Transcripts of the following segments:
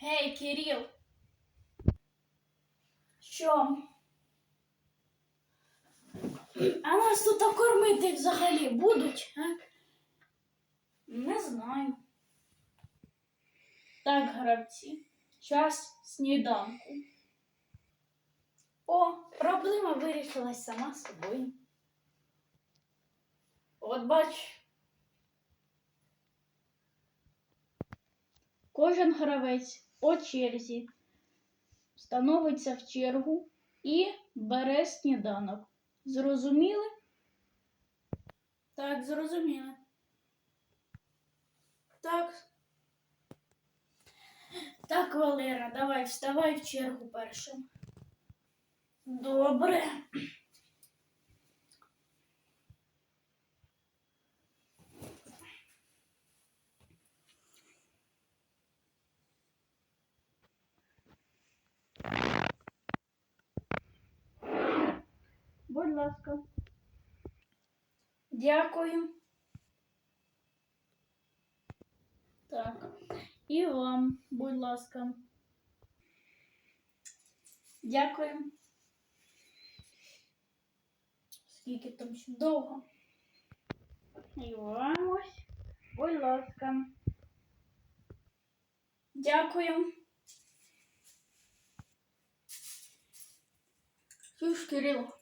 Гей, Кирилл, Що? А нас тут кормити взагалі будуть, а? Не знаю. Так, гравці, час сніданку. О, проблема вирішилась сама собою. От бач. Кожен гравець по черзі становиться в чергу і бере сніданок. Зрозуміли? Так, зрозуміли. Так. Так, Валера, давай вставай в чергу першим. Добре. Будь ласка. Дякую. Так. І вам, будь ласка. Дякую. Скільки там ще довго? І вам ось, будь ласка. Дякую. Чуєш, Кирило?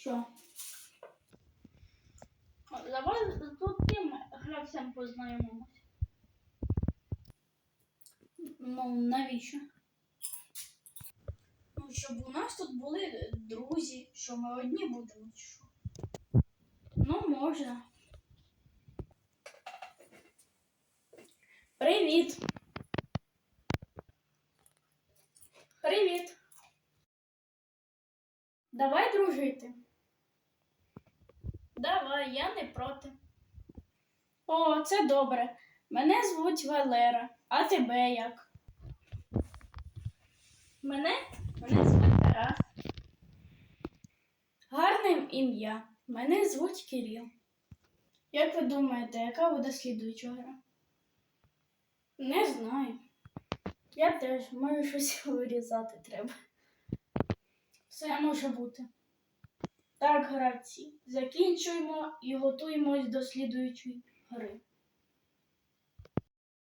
Що? Давай тут тим гравцям познайомимось. Ну, навіщо? Ну, щоб у нас тут були друзі, що ми одні будемо, що? Ну, можна. Привіт. Привіт. Давай дружити. Давай, я не проти. О, це добре. Мене звуть Валера, а тебе як? Мене? Мене звуть Тарас. Гарне ім'я. Мене звуть Кирил. Як ви думаєте, яка буде слідуюча гра? Не знаю. Я теж, може щось вирізати треба. Все може бути. Так, гравці, закінчуємо і готуємось до слідуючої гри.